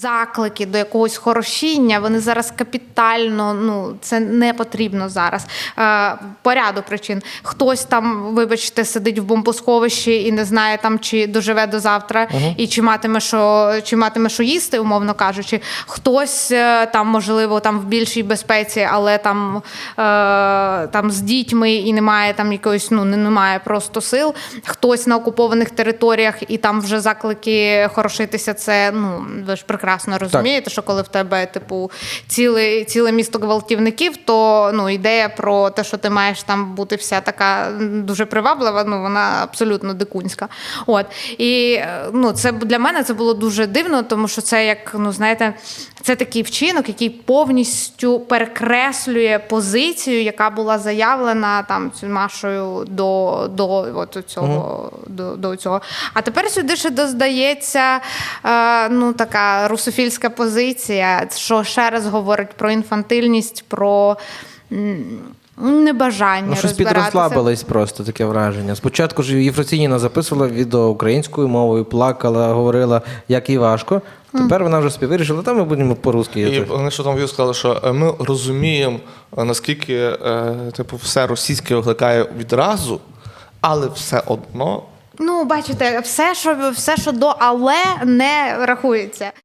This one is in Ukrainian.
Заклики до якогось хорошіння, вони зараз капітально, ну це не потрібно зараз. Е, по ряду причин. Хтось там, вибачте, сидить в бомбосховищі і не знає там, чи доживе до завтра, і чи матиме що, чи матиме що їсти, умовно кажучи. Хтось е, там, можливо, там в більшій безпеці, але там, е, там з дітьми і немає там якоїсь, ну немає просто сил. Хтось на окупованих територіях, і там вже заклики хорошитися. Це ну ви ж прекрасно розумієте, що коли в тебе типу ціле, ціле місто гвалтівників, то ну ідея про те, що ти маєш там бути вся така дуже приваблива, ну вона абсолютно дикунська. От і ну це для мене це було дуже дивно, тому що це як ну знаєте, це такий вчинок, який повністю перекреслює позицію, яка була заявлена там Машою до, до от цього до, до цього. А тепер сюди ще доздається е, ну така русофільська позиція, що ще раз говорить про інфантильність, про. Небажання Ну, щось підрослабились просто таке враження. Спочатку ж Єфросиніна записувала відео українською мовою, плакала, говорила, як їй важко. Тепер вона вже собі вирішила, та ми будемо по-русски. І вони що там сказали, що е, ми розуміємо, е, наскільки е, типу, все російське викликає відразу, але все одно Ну, бачите, все, що все, що до але не рахується.